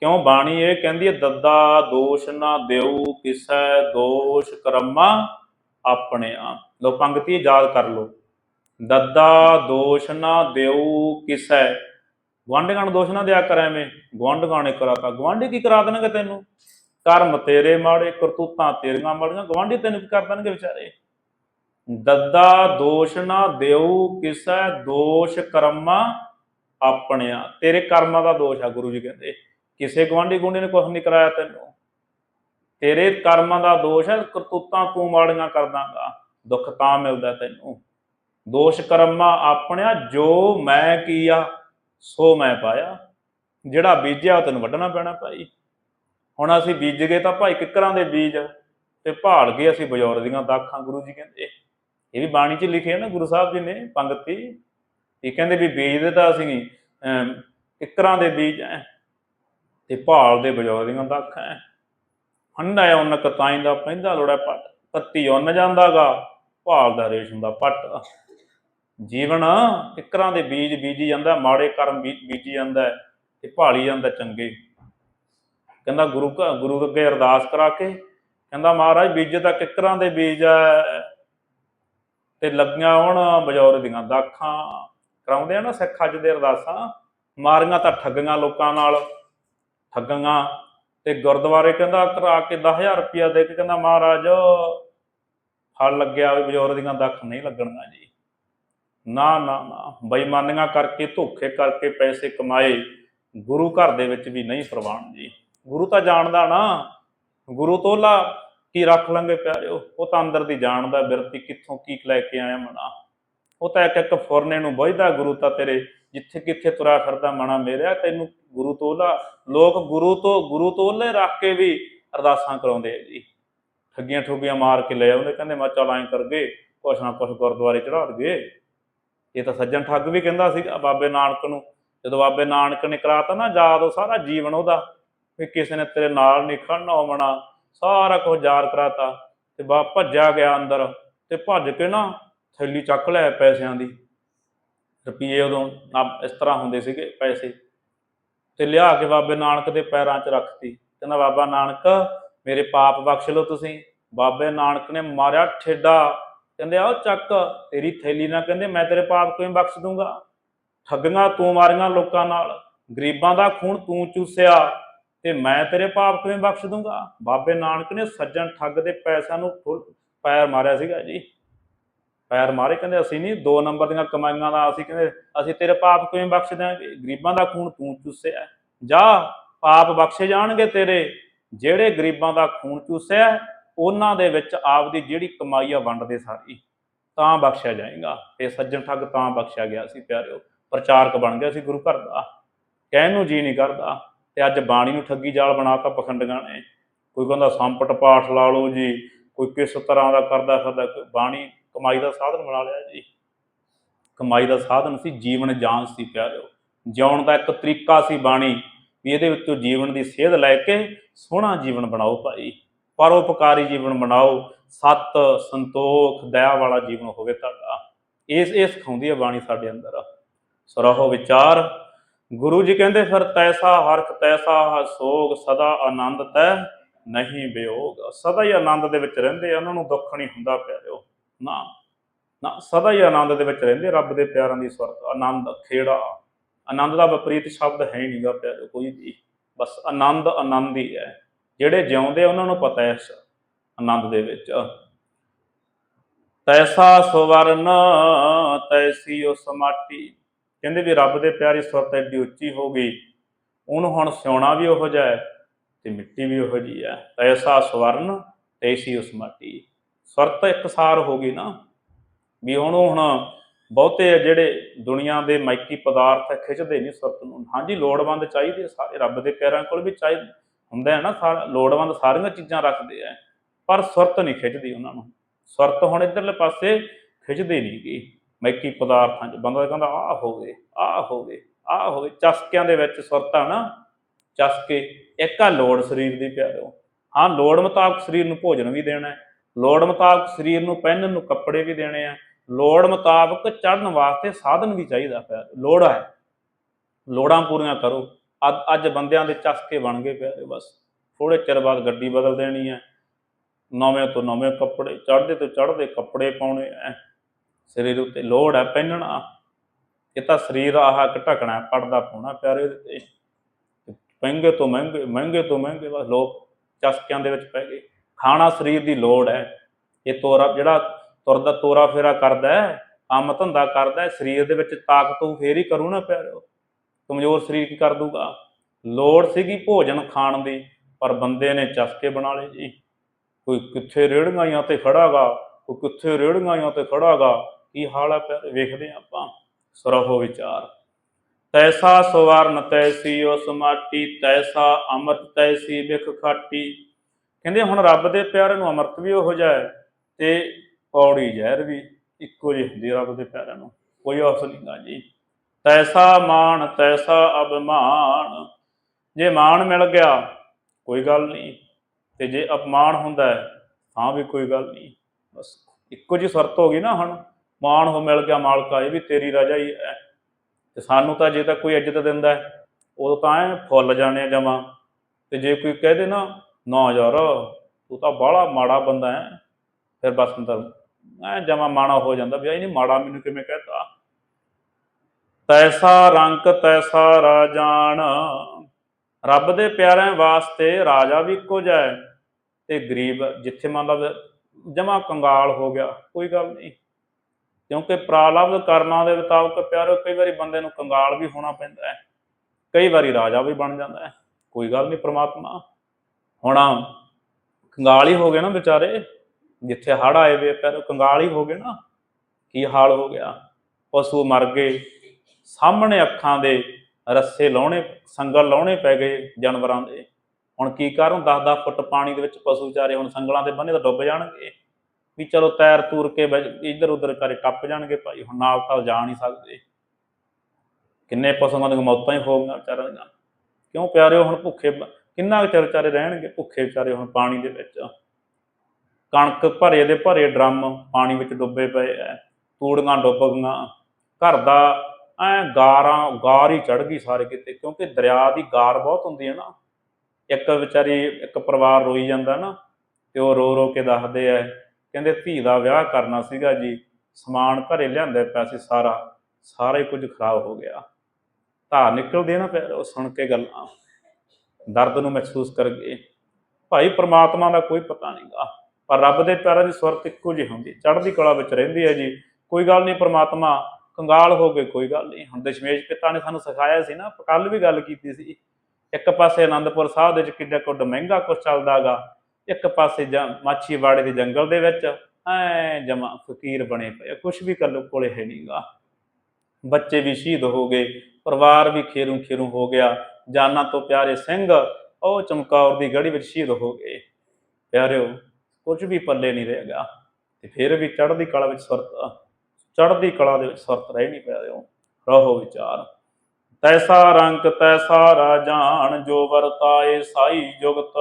ਕਿਉਂ ਬਾਣੀ ਇਹ ਕਹਿੰਦੀ ਹੈ, ਦੱਦਾ ਦੋਸ਼ ਨਾ ਦਿਉ, ਕਿਸੈ ਦੋਸ਼ ਕਰਮਾ ਆਪਣੇ ਆ ਲੋ ਪੰਕਤੀ ਯਾਦ ਕਰ ਲੋ ਦੱਦਾ ਦੋਸ਼ ਨਾ ਦਿਉ, ਕਿਸੈ। ਗੁਆਂਢੀਆਂ ਗਾਣ ਦੋਸ਼ ਨਾ ਦਿਆ ਕਰ ਐਵੇਂ। ਗੁਆਂਢੀਆਂ ਨੇ ਕਰਾਤਾ ਗੁਆਂਢੀ ਕੀ ਕਰਾ ਦੇਣਗੇ ਤੈਨੂੰ? ਕਰਮ ਤੇਰੇ ਮਾੜੇ, ਕਰਤੂਤਾਂ ਤੇਰੀਆਂ ਮਾੜੀਆਂ, ਗੁਆਂਢੀ ਤੈਨੂੰ ਕੀ ਕਰ ਦੇਣਗੇ ਵਿਚਾਰੇ? ਦੱਦਾ ਦੋਸ਼ ਨਾ ਦਿਉ ਕਿਸੈ, ਦੋਸ਼ ਕਰਮਾ ਆਪਣਿਆ। ਤੇਰੇ ਕਰਮਾਂ ਦਾ ਦੋਸ਼ ਆ ਗੁਰੂ ਜੀ ਕਹਿੰਦੇ। ਕਿਸੇ ਗੁਆਂਢੀ ਗੁੰਡੀ ਨੇ ਕੁਝ ਨਹੀਂ ਕਰਾਇਆ ਤੈਨੂੰ। ਤੇਰੇ ਕਰਮਾਂ ਦਾ ਦੋਸ਼ ਹੈ ਕਰਤੂਤਾਂ ਤੂੰ ਮਾੜੀਆਂ ਕਰਦਾਗਾ ਦੁੱਖ ਤਾਂ ਮਿਲਦਾ ਤੈਨੂੰ। ਦੋਸ਼ ਕਰਮਾਂ ਆਪਣਿਆ, ਜੋ ਮੈਂ ਕੀਆ, ਸੋ ਮੈਂ ਪਾਇਆ। ਜਿਹੜਾ ਬੀਜਿਆ ਉਹ ਤੈਨੂੰ ਵੱਢਣਾ ਪੈਣਾ ਭਾਈ। ਹੁਣ ਅਸੀਂ ਬੀਜ ਗਏ ਤਾਂ ਭਾਈ ਕਿੱਕਰਾਂ ਦੇ ਬੀਜ ਤੇ ਭਾਲ ਗਏ ਅਸੀਂ ਬਜੌਰ ਦੀਆਂ ਦਾਖਾਂ ਗੁਰੂ ਜੀ ਕਹਿੰਦੇ, ਇਹ ਵੀ ਬਾਣੀ 'ਚ ਲਿਖਿਆ ਨਾ ਗੁਰੂ ਸਾਹਿਬ ਜੀ ਨੇ, ਪੰਗਤੀ ਇਹ ਕਹਿੰਦੇ ਵੀ ਬੀਜਦੇ ਤਾਂ ਅਸੀਂ ਕਿੱਕਰਾਂ ਦੇ ਬੀਜ ਐ ਤੇ ਭਾਲ ਦੇ ਬਜੌਰ ਦੀਆਂ ਦਾਖਾਂ ਐ। ਹੰਡਾ ਉਹਨ ਕਤਾਈ ਦਾ ਪੈਂਦਾ ਲੋੜਾ ਪੱਟ, ਪੱਤੀ ਉੱਨ ਜਾਂਦਾਗਾ ਭਾਲ ਦਾ ਰੇਸ਼ਮ ਦਾ ਪੱਟ। ਜੀਵਨ ਕਿੱਕਰਾਂ ਦੇ ਬੀਜ ਬੀਜੀ ਜਾਂਦਾ, ਮਾੜੇ ਕਰਮ ਬੀ- ਬੀਜੀ ਜਾਂਦਾ ਹੈ ਤੇ ਭਾਲੀ ਜਾਂਦਾ ਚੰਗੇ। ਕਹਿੰਦਾ ਗੁਰੂ ਘ- ਗੁਰੂ ਅੱਗੇ ਅਰਦਾਸ ਕਰਾ ਕੇ, ਕਹਿੰਦਾ ਮਹਾਰਾਜ ਬੀਜ ਤਾਂ ਕਿੱਕਰਾਂ ਦੇ ਬੀਜ ਐ। ਤੇ ਲੱਗੀਆਂ ਹੁਣ ਬਜੌਰ ਦੀਆਂ ਦਾਖਾਂ। ਕਰਾਉਂਦੇ ਆ ਨਾ ਸਿੱਖ ਅੱਜ ਦੇ ਅਰਦਾਸਾਂ। ਮਾਰੀਆਂ ਤਾਂ ਠੱਗੀਆਂ ਲੋਕਾਂ ਨਾਲ। ਠੱਗੀਆਂ। ਤੇ ਗੁਰਦੁਆਰੇ ਕਹਿੰਦਾ ਕਰਾ ਕੇ 10000 ਰੁਪਇਆ ਦੇ ਕੇ ਕਹਿੰਦਾ ਮਹਾਰਾਜ, ਫਲ ਲੱਗਿਆ ਵੀ ਬਜੌਰ ਦੀਆਂ ਦਾਖ ਨਹੀਂ ਲੱਗਣੀਆਂ ਜੀ। ਨਾ ਨਾ ਨਾ। ਬੇਈਮਾਨੀਆਂ ਕਰਕੇ, ਧੋਖੇ ਕਰਕੇ ਪੈਸੇ ਕਮਾਏ। ਗੁਰੂ ਘਰ ਦੇ ਵਿੱਚ ਵੀ ਨਹੀਂ ਪ੍ਰਵਾਨ ਜੀ। ਗੁਰੂ ਤਾਂ ਜਾਣਦਾ ਨਾ। ਗੁਰੂ ਤੋਲਾ ਕੀ ਰੱਖ ਲਾਂਗੇ ਪਿਆਰਿਓ? ਉਹ ਤਾਂ ਅੰਦਰ ਦੀ ਜਾਣਦਾ ਬਿਰਤੀ, ਕਿੱਥੋਂ ਕੀ ਲੈ ਕੇ ਆਇਆ ਮਨਾ। ਉਹ ਤਾਂ ਇੱਕ ਇੱਕ ਫੁਰਨੇ ਨੂੰ ਬੁਝਦਾ ਗੁਰੂ ਤਾਂ ਤੇਰੇ, ਜਿੱਥੇ ਕਿੱਥੇ ਤੁਰਿਆ ਫਿਰਦਾ ਮਨਾ ਮੇਰਿਆ। ਤੈਨੂੰ ਗੁਰੂ ਤੋਲਾ, ਲੋਕ ਗੁਰੂ ਤੋਂ, ਗੁਰੂ ਤੋਲੇ ਰੱਖ ਕੇ ਵੀ ਅਰਦਾਸਾਂ ਕਰਾਉਂਦੇ ਆ ਜੀ। ਠੱਗੀਆਂ ਠੁੱਗੀਆਂ ਮਾਰ ਕੇ ਲੈ ਆਉਂਦੇ, ਕਹਿੰਦੇ ਮੈਂ ਚਲ ਐਂ ਕਰਗੇ ਕੁਛ ਨਾ ਕੁਛ ਗੁਰਦੁਆਰੇ ਚੜਾ ਦਈਏ ਇਹ ਤਾਂ ਸੱਜਣ ਠੱਗ ਵੀ ਕਹਿੰਦਾ ਸੀ ਬਾਬੇ ਨਾਨਕ ਨੂੰ। ਜਦੋਂ ਬਾਬੇ ਨਾਨਕ ਨੇ ਕਰਾਤਾ ਨਾ, ਯਾਦ ਉਹ ਸਾਰਾ ਜੀਵਨ ਉਹਦਾ। ਵੀ ਕਿਸੇ ਨੇ ਤੇਰੇ ਨਾਲ ਨਹੀਂ ਖੜਨਾ ਹੋਵਣਾ ਸਾਰਾ ਕੁਝ ਯਾਦ ਕਰਾਤਾ ਤੇ ਬਾ ਭੱਜਿਆ ਗਿਆ ਅੰਦਰ ਤੇ ਭੱਜ ਕੇ ਨਾ ਥੈਲੀ ਚੱਕ ਲਿਆ ਪੈਸਿਆਂ ਦੀ। ਰੁਪਈਏ ਉਦੋਂ ਨਾ- ਇਸ ਤਰ੍ਹਾਂ ਹੁੰਦੇ ਸੀਗੇ ਪੈਸੇ। ਤੇ ਲਿਆ ਕੇ ਬਾਬੇ ਨਾਨਕ ਦੇ ਪੈਰਾਂ 'ਚ ਰੱਖਤੀ। ਕਹਿੰਦਾ, ਬਾਬਾ ਨਾਨਕ, ਮੇਰੇ ਪਾਪ ਬਖਸ਼ ਲਓ ਤੁਸੀਂ। ਬਾਬੇ ਨਾਨਕ ਨੇ ਮਾਰਿਆ ਠੇਡਾ। ਕਹਿੰਦੇ, ਆਓ ਚੱਕ, ਤੇਰੀ ਥੈਲੀ ਨਾਲ। ਕਹਿੰਦੇ, ਮੈਂ ਤੇਰੇ ਪਾਪ ਕਿਵੇਂ ਬਖਸ਼ ਦੂੰਗਾ? ਠੱਗੀਆਂ ਤੂੰ ਮਾਰੀਆਂ ਲੋਕਾਂ ਨਾਲ। ਗਰੀਬਾਂ ਦਾ ਖੂਨ ਤੂੰ ਚੂਸਿਆ। ਤੇ ਮੈਂ ਤੇਰੇ ਪਾਪ ਕਿਵੇਂ ਬਖਸ਼ ਦੂੰਗਾ? ਬਾਬੇ ਨਾਨਕ ਨੇ ਸੱਜਣ ਠੱਗ ਦੇ ਪੈਸਿਆਂ ਨੂੰ ਫੁੱਲ ਪੈਰ ਮਾਰਿਆ ਸੀਗਾ ਜੀ। ਪੈਰ ਮਾਰੇ, ਕਹਿੰਦੇ ਅਸੀਂ ਨਹੀਂ, ਦੋ ਨੰਬਰ ਦੀਆਂ ਕਮਾਈਆਂ ਦਾ ਅਸੀਂ ਕਹਿੰਦੇ, ਅਸੀਂ ਤੇਰੇ ਪਾਪ ਕਿਵੇਂ ਬਖਸ਼ ਦਿਆਂਗੇ? ਗਰੀਬਾਂ ਦਾ ਖੂਨ ਤੂੰ ਚੂਸਿਆ। ਜਾ, ਪਾਪ ਬਖਸ਼ੇ ਜਾਣਗੇ ਤੇਰੇ। ਜਿਹੜੇ ਗਰੀਬਾਂ ਦਾ ਖੂਨ ਚੂਸਿਆ, ਉਹਨਾਂ ਦੇ ਵਿੱਚ ਆਪਦੀ ਜਿਹੜੀ ਕਮਾਈ ਆ ਵੰਡਦੇ ਸਾਰੀ। ਤਾਂ ਬਖਸ਼ਿਆ ਜਾਏਗਾ। ਤੇ ਸੱਜਣ ਠੱਗ ਤਾਂ ਬਖਸ਼ਿਆ ਗਿਆ ਸੀ, ਪਿਆਰਿਓ। ਪ੍ਰਚਾਰਕ ਬਣ ਗਿਆ ਸੀ ਗੁਰੂ ਘਰ ਦਾ। ਕਹਿਣ ਨੂੰ ਜੀ ਨਹੀਂ ਕਰਦਾ। ਤੇ ਅੱਜ ਬਾਣੀ ਨੂੰ ਠੱਗੀ ਜਾਲ ਬਣਾ ਬਣਾਤਾ ਪਖੰਡੀਆਂ ਨੇ। ਕੋਈ ਕਹਿੰਦਾ ਸੰਪਟ ਪਾਠ ਲਾ ਲਓ ਜੀ, ਕੋਈ ਕਿਸ ਤਰ੍ਹਾਂ ਦਾ ਕਰਦਾ ਕਰਦਾ ਕੋਈ ਬਾਣੀ ਕਮਾਈ ਦਾ ਸਾਧਨ ਬਣਾ ਲਿਆ ਜੀ। ਕਮਾਈ ਦਾ ਸਾਧਨ ਸੀ, ਜੀਵਨ ਜਾਂਚ ਸੀ ਪਿਆਰਿਓ। ਜਿਉਣ ਦਾ ਇੱਕ ਤਰੀਕਾ ਸੀ ਬਾਣੀ, ਵੀ ਇਹਦੇ ਵਿੱਚੋਂ ਜੀਵਨ ਦੀ ਸੇਧ ਲੈ ਕੇ ਸੋਹਣਾ ਜੀਵਨ ਬਣਾਓ ਭਾਈ। ਪਰਉਪਕਾਰੀ ਜੀਵਨ ਬਣਾਓ, ਸਤ ਸੰਤੋਖ ਦਇਆ ਵਾਲਾ ਜੀਵਨ ਹੋਵੇ ਤੁਹਾਡਾ। ਇਸ, ਇਹ ਸਿਖਾਉਂਦੀ ਹੈ ਬਾਣੀ ਸਾਡੇ ਅੰਦਰ। ਸਰਹੁ ਵਿਚਾਰ ਗੁਰੂ ਜੀ ਕਹਿੰਦੇ, ਫਿਰ ਤੈਸਾ ਹਰਖ ਤੈਸਾ ਸੋਗ ਸਦਾ ਆਨੰਦ ਤੈ ਨਹੀਂ ਵਿਯੋਗ ਸਦਾ ਹੀ ਆਨੰਦ ਦੇ ਵਿੱਚ ਰਹਿੰਦੇ ਉਹਨਾਂ ਨੂੰ ਦੁੱਖ ਨਹੀਂ ਹੁੰਦਾ ਪਿਆਰਿਓ। ਨਾ ਨਾ, ਸਦਾ ਹੀ ਆਨੰਦ ਦੇ ਵਿੱਚ ਰਹਿੰਦੇ ਰੱਬ ਦੇ ਪਿਆਰਾਂ ਦੀ ਸੁਰਤ। ਆਨੰਦ ਖੇੜਾ। ਆਨੰਦ ਦਾ ਵਿਪਰੀਤ ਸ਼ਬਦ ਹੈ ਹੀ ਨਹੀਂਗਾ ਪਿਆਰਿਓ, ਕੋਈ ਵੀ। ਬਸ ਆਨੰਦ ਆਨੰਦ ਹੀ ਹੈ। ਜਿਹੜੇ ਜਿਉਂਦੇ ਉਹਨਾਂ ਨੂੰ ਪਤਾ ਹੈ ਇਸ ਆਨੰਦ ਦੇ ਵਿੱਚ। ਤੈਸਾ ਸਵਰਨ ਤੈਸੀ ਉਹ ਸਮਾਟੀ ਕਹਿੰਦੇ ਵੀ ਰੱਬ ਦੇ ਪਿਆਰੀ ਸੁਰਤ ਐਡੀ ਉੱਚੀ ਹੋ ਗਈ, ਉਹਨੂੰ ਹੁਣ ਸਿਉਣਾ ਵੀ ਉਹੋ ਜਿਹਾ ਹੈ ਤੇ ਮਿੱਟੀ ਵੀ ਉਹੋ ਜਿਹੀ ਹੈ। ਤੈਸਾ ਸਵਰਨ ਤੈਸੀ ਉਸ ਮਾਟੀ। ਸੁਰਤ ਇੱਕਸਾਰ ਹੋ ਗਈ ਨਾ, ਵੀ ਹੁਣ ਹੁਣ ਬਹੁਤੇ ਜਿਹੜੇ ਦੁਨੀਆ ਦੇ ਮਾਇਕੀ ਪਦਾਰਥ ਖਿੱਚਦੇ ਨਹੀਂ ਸੁਰਤ ਨੂੰ। ਹਾਂਜੀ, ਲੋੜਵੰਦ ਚਾਹੀਦੇ ਸਾਰੇ, ਰੱਬ ਦੇ ਪਿਆਰਿਆਂ ਕੋਲ ਵੀ ਚਾਹੀਦੇ ਹੁੰਦਾ ਹੈ ਨਾ ਸਾਰਾ ਲੋੜਵੰਦ ਸਾਰੀਆਂ ਚੀਜ਼ਾਂ ਰੱਖਦੇ ਆ, ਪਰ ਸੁਰਤ ਨਹੀਂ ਖਿੱਚਦੀ ਉਹਨਾਂ ਨੂੰ। ਸੁਰਤ ਹੁਣ ਇਧਰਲੇ ਪਾਸੇ ਖਿੱਚਦੇ ਨਹੀਂ ਗੀ। ਮੈਕੀ ਪਦਾਰਥਾਂ 'ਚ ਬੰਦਾ ਕਹਿੰਦਾ, ਆਹ ਹੋਵੇ ਆਹ ਹੋਵੇ ਆਹ ਹੋਵੇ ਚਸਕਿਆਂ ਦੇ ਵਿੱਚ ਸੁਰਤਾਂ ਨਾ, ਚਸਕੇ ਇੱਕ ਲੋੜ ਸਰੀਰ ਦੀ ਪਿਆਰਿਓ ਹਾਂ, ਲੋੜ ਮੁਤਾਬਕ ਸਰੀਰ ਨੂੰ ਭੋਜਨ ਵੀ ਦੇਣਾ ਹੈ, ਲੋੜ ਮੁਤਾਬਕ ਸਰੀਰ ਨੂੰ ਪਹਿਨਣ ਨੂੰ ਕੱਪੜੇ ਵੀ ਦੇਣੇ ਆ, ਲੋੜ ਮੁਤਾਬਕ ਚੜਨ ਵਾਸਤੇ ਸਾਧਨ ਵੀ ਚਾਹੀਦਾ ਪਿਆ, ਲੋੜ ਹੈ ਲੋੜਾਂ ਪੂਰੀਆਂ ਕਰੋ। ਅੱਜ ਅੱਜ ਬੰਦਿਆਂ ਦੇ ਚਸਕੇ ਬਣ ਗਏ ਪਿਆਰੇ, ਬਸ। ਥੋੜੇ ਚਿਰ ਬਾਅਦ ਗੱਡੀ ਬਦਲ ਦੇਣੀ ਹੈ। ਨਵੇਂ ਤੋਂ ਨਵੇਂ ਕੱਪੜੇ, ਚੜ੍ਹਦੇ ਤੋਂ ਚੜ੍ਹਦੇ ਕੱਪੜੇ ਪਾਉਣੇ ਐ। ਸਰੀਰ ਉੱਤੇ ਲੋੜ ਹੈ ਪਹਿਨਣਾ, ਇਹ ਤਾਂ ਸਰੀਰ ਆਹ ਇੱਕ ਢਕਣਾ ਪੜਦਾ ਪਾਉਣਾ ਪਿਆਰੇ ਇਹਦੇ ਤੇ ਮਹਿੰਗੇ ਤੋਂ ਮਹਿੰਗੇ ਮਹਿੰਗੇ ਤੋਂ ਮਹਿੰਗੇ ਬਸ ਲੋਕ ਚਸਕਿਆਂ ਦੇ ਵਿੱਚ ਪੈ ਗਏ। ਖਾਣਾ ਸਰੀਰ ਦੀ ਲੋੜ ਹੈ। ਇਹ ਤੋਰਾ, ਜਿਹੜਾ ਤੁਰਦਾ, ਤੋਰਾ ਫੇਰਾ ਕਰਦਾ ਹੈ, ਕੰਮ ਧੰਦਾ ਕਰਦਾ ਹੈ, ਸਰੀਰ ਦੇ ਵਿੱਚ ਤਾਕਤ ਉਹ ਫੇਰ ਹੀ ਕਰੂ ਨਾ ਪਿਆਰਿਓ ਕਮਜ਼ੋਰ ਸਰੀਰ ਕੀ ਕਰ ਦੂਗਾ? ਲੋੜ ਸੀਗੀ ਭੋਜਨ ਖਾਣ ਦੀ, ਪਰ ਬੰਦੇ ਨੇ ਚਸਕੇ ਬਣਾ ਲਏ ਜੀ। ਕੋਈ ਕਿੱਥੇ ਰੇੜਗਾਈਆਂ ਤੇ ਖੜਾਗਾ, ਕੋਈ ਕਿੱਥੇ ਰੇੜਗਾਈਆਂ ਤੇ ਖੜਾਗਾ ਕੀ ਹਾਲ ਹੈ ਪਿਆਰੇ? ਵੇਖਦੇ ਹਾਂ ਆਪਾਂ। ਸਰਹੁ ਵਿਚਾਰ। ਤੈਸਾ ਸਵਰਨ ਤੈਸੀ, ਉਸ ਮਾਟੀ ਤੈਸਾ, ਅਮਰਤ ਤੈਸੀ, ਬਿਖ ਖਾਟੀ। ਕਹਿੰਦੇ ਹੁਣ ਰੱਬ ਦੇ ਪਿਆਰੇ ਨੂੰ ਅੰਮ੍ਰਿਤ ਵੀ ਉਹ ਜਿਹਾ ਹੈ ਤੇ ਪੌੜੀ ਜ਼ਹਿਰ ਵੀ ਇੱਕੋ ਜਿਹੀ ਹੁੰਦੀ ਰੱਬ ਦੇ ਪਿਆਰਿਆਂ ਨੂੰ। ਕੋਈ ਅਫਸਰ ਨਹੀਂ ਗਾ ਜੀ। ਤੈਸਾ ਮਾਣ, ਤੈਸਾ ਅਭਿਮਾਨ। ਜੇ ਮਾਣ ਮਿਲ ਗਿਆ, ਕੋਈ ਗੱਲ ਨਹੀਂ। ਤੇ ਜੇ ਅਪਮਾਨ ਹੁੰਦਾ ਹੈ, ਤਾਂ ਵੀ ਕੋਈ ਗੱਲ ਨਹੀਂ। ਬਸ ਇੱਕੋ ਜਿਹੀ ਸ਼ਰਤ ਹੋ ਗਈ ਨਾ ਹੁਣ। ਮਾਣ ਹੋ ਮਿਲ ਗਿਆ ਮਾਲਕਾ, ਇਹ ਵੀ ਤੇਰੀ ਰਜਾ ਹੀ ਹੈ। ਤੇ ਸਾਨੂੰ ਤਾਂ ਜੇ ਤਾਂ ਕੋਈ ਇੱਜ਼ਤ ਦਿੰਦਾ ਹੈ। ਉਦੋਂ ਤਾਂ ਐ ਫੁੱਲ ਜਾਣੇ ਜਮਾ। ਤੇ ਜੇ ਕੋਈ ਕਹਿ ਦੇ ਨਾ ਨਾ ਯਾਰ, ਤੂੰ ਤਾਂ ਬਾਹਲਾ ਮਾੜਾ ਬੰਦਾ ਹੈ। ਫਿਰ ਬਸ ਅੰਦਰ ਐ ਜਮਾ ਮਾੜਾ ਹੋ ਜਾਂਦਾ ਵੀ ਇਹ ਨਹੀਂ ਮਾੜਾ ਮੈਨੂੰ ਕਿਵੇਂ ਕਹਤਾ? ਤੈਸਾ ਰੰਗ ਤੈਸਾ ਰਾਜਾਨ ਰੱਬ ਦੇ ਪਿਆਰਿਆਂ ਵਾਸਤੇ ਰਾਜਾ ਵੀ ਇੱਕੋ ਜਿਹਾ ਹੈ। ਤੇ ਗਰੀਬ ਜਿੱਥੇ ਮੰਨ ਲਓ ਜਮਾ ਕੰਗਾਲ ਹੋ ਗਿਆ, ਕੋਈ ਗੱਲ ਨਹੀਂ। ਕਿਉਂਕਿ ਪ੍ਰਾਲਬਧ ਕਰਮਾਂ ਦੇ ਮੁਤਾਬਕ ਪਿਆਰੋ, ਕਈ ਵਾਰੀ ਬੰਦੇ ਨੂੰ ਕੰਗਾਲ ਵੀ ਹੋਣਾ ਪੈਂਦਾ ਹੈ। ਕਈ ਵਾਰੀ ਰਾਜਾ ਵੀ ਬਣ ਜਾਂਦਾ ਹੈ। ਕੋਈ ਗੱਲ ਨਹੀਂ, ਪ੍ਰਮਾਤਮਾ ਹੁਣ ਕੰਗਾਲ ਹੀ ਹੋ ਗਏ ਨਾ ਵਿਚਾਰੇ। ਜਿੱਥੇ ਹੜ ਆਏ ਵੇ, ਪਿਆਰੋ, ਕੰਗਾਲ ਹੀ ਹੋ ਗਏ ਨਾ। ਕੀ ਹਾਲ ਹੋ ਗਿਆ? ਪਸ਼ੂ ਮਰ ਗਏ। ਸਾਹਮਣੇ ਅੱਖਾਂ ਦੇ ਰੱਸੇ ਲਾਉਣੇ, ਸੰਗਲ ਲਾਉਣੇ ਪੈ ਗਏ ਜਾਨਵਰਾਂ ਦੇ। ਹੁਣ ਕੀ ਕਰਨ? 10-10 ਫੁੱਟ ਪਾਣੀ ਦੇ ਵਿੱਚ ਪਸ਼ੂ ਵਿਚਾਰੇ ਹੁਣ ਸੰਗਲਾਂ ਦੇ ਬੰਨੇ ਤਾਂ ਡੁੱਬ ਜਾਣਗੇ। ਵੀ ਚਲੋ ਤੈਰ ਤੂਰ ਕੇ ਇੱਧਰ ਉੱਧਰ ਕਰੇ, ਟੱਪ ਜਾਣਗੇ ਭਾਈ, ਹੁਣ ਨਾਲ ਤਾਂ ਜਾ ਨਹੀਂ ਸਕਦੇ। ਕਿੰਨੇ ਪਸ਼ੂਆਂ ਦੀਆਂ ਮੌਤਾਂ ਹੀ ਹੋ ਗਈਆਂ ਵਿਚਾਰਿਆਂ ਦੀਆਂ। ਕਿਉਂ ਪਿਆਰਿਓ, ਹੁਣ ਭੁੱਖੇ ਕਿੰਨਾ ਕੁ ਚਿਰ ਵਿਚਾਰੇ ਰਹਿਣਗੇ? ਭੁੱਖੇ ਵਿਚਾਰੇ ਹੁਣ ਪਾਣੀ ਦੇ ਵਿੱਚ। ਕਣਕ ਭਰੇ ਦੇ ਭਰੇ ਡਰਮ, ਪਾਣੀ ਵਿੱਚ ਡੁੱਬੇ ਪਏ ਐ, ਤੂੜੀਆਂ ਡੁੱਬ ਗਈਆਂ। ਘਰ ਦਾ ਐ ਗਾਰਾਂ, ਗਾਰ ਹੀ ਚੜ ਗਈ ਸਾਰੇ ਕਿਤੇ, ਕਿਉਂਕਿ ਦਰਿਆ ਦੀ ਗਾਰ ਬਹੁਤ ਹੁੰਦੀ ਹੈ ਨਾ। ਇੱਕ ਵਿਚਾਰੀ, ਇੱਕ ਪਰਿਵਾਰ ਰੋਈ ਜਾਂਦਾ ਨਾ, ਤੇ ਉਹ ਰੋ ਰੋ ਕੇ ਦੱਸਦੇ ਐ ਕਹਿੰਦੇ ਧੀ ਦਾ ਵਿਆਹ ਕਰਨਾ ਸੀਗਾ ਜੀ, ਸਮਾਨ ਘਰੇ ਲਿਆਂਦੇ ਪੈਸੇ ਸਾਰਾ ਸਾਰਾ ਹੀ ਕੁਝ ਖਰਾਬ ਹੋ ਗਿਆ। ਧਾਰ ਨਿਕਲਦੀ ਨਾ ਫਿਰ ਉਹ ਸੁਣ ਕੇ ਗੱਲਾਂ। ਦਰਦ ਨੂੰ ਮਹਿਸੂਸ ਕਰਗੇ ਭਾਈ ਪ੍ਰਮਾਤਮਾ ਦਾ ਕੋਈ ਪਤਾ ਨਹੀਂਗਾ ਪਰ ਰੱਬ ਦੇ ਪਿਆਰਾਂ ਦੀ ਸੁਰਤ ਇੱਕੋ ਜਿਹੀ ਹੁੰਦੀ। ਚੜ੍ਹਦੀ ਕਲਾ ਵਿੱਚ ਰਹਿੰਦੀ ਹੈ ਜੀ। ਕੋਈ ਗੱਲ ਨਹੀਂ ਪ੍ਰਮਾਤਮਾ, ਕੰਗਾਲ ਹੋ ਗਏ, ਕੋਈ ਗੱਲ ਨਹੀਂ। ਹੁਣ ਦਸ਼ਮੇਸ਼ ਪਿਤਾ ਨੇ ਸਾਨੂੰ ਸਿਖਾਇਆ ਸੀ ਨਾ ਕੱਲ ਵੀ ਗੱਲ ਕੀਤੀ ਸੀ। ਇੱਕ ਪਾਸੇ ਆਨੰਦਪੁਰ ਸਾਹਿਬ ਦੇ ਵਿੱਚ ਕਿੱਡਾ ਕੁੱਡ ਮਹਿੰਗਾ ਕੁਛ ਚੱਲਦਾਗਾ ਇੱਕ ਪਾਸੇ ਮਾਛੀਵਾੜੇ ਦੇ ਜੰਗਲ ਦੇ ਵਿੱਚ, ਐ ਜਮਾ ਫਕੀਰ ਬਣੇ ਪਏ ਕੁਝ ਵੀ ਕੱਲ ਕੋਲੇ ਹੈ ਨਹੀਂਗਾ ਬੱਚੇ ਵੀ ਸ਼ਹੀਦ ਹੋ ਗਏ, ਪਰਿਵਾਰ ਵੀ ਖੇਰੂ ਖੇਰੂ ਹੋ ਗਿਆ, ਜਾਨਾਂ ਤੋਂ ਪਿਆਰੇ ਸਿੰਘ, ਉਹ ਚਮਕੌਰ ਦੀ ਗੜੀ ਵਿੱਚ ਸ਼ਹੀਦ ਹੋ ਗਏ। ਪਿਆਰਿਓ ਕੁਝ ਵੀ ਪੱਲੇ ਨਹੀਂ ਰਹਿ ਗਿਆ, ਤੇ ਫਿਰ ਵੀ ਚੜ੍ਹਦੀ ਕਲਾ ਵਿੱਚ ਸੁਰਤ, ਚੜ੍ਹਦੀ ਕਲਾ ਦੇ ਵਿੱਚ ਸੁਰਤ ਰਹਿ ਨਹੀਂ ਪਿਆਰਿਓ ਰਹੋ ਵਿਚਾਰ। ਤੈਸਾ ਰੰਗ ਤੈਸਾ ਰਾਜਾਨ, ਜੋ ਵਰਤਾਏ ਸਾਈ ਜੁਗਤ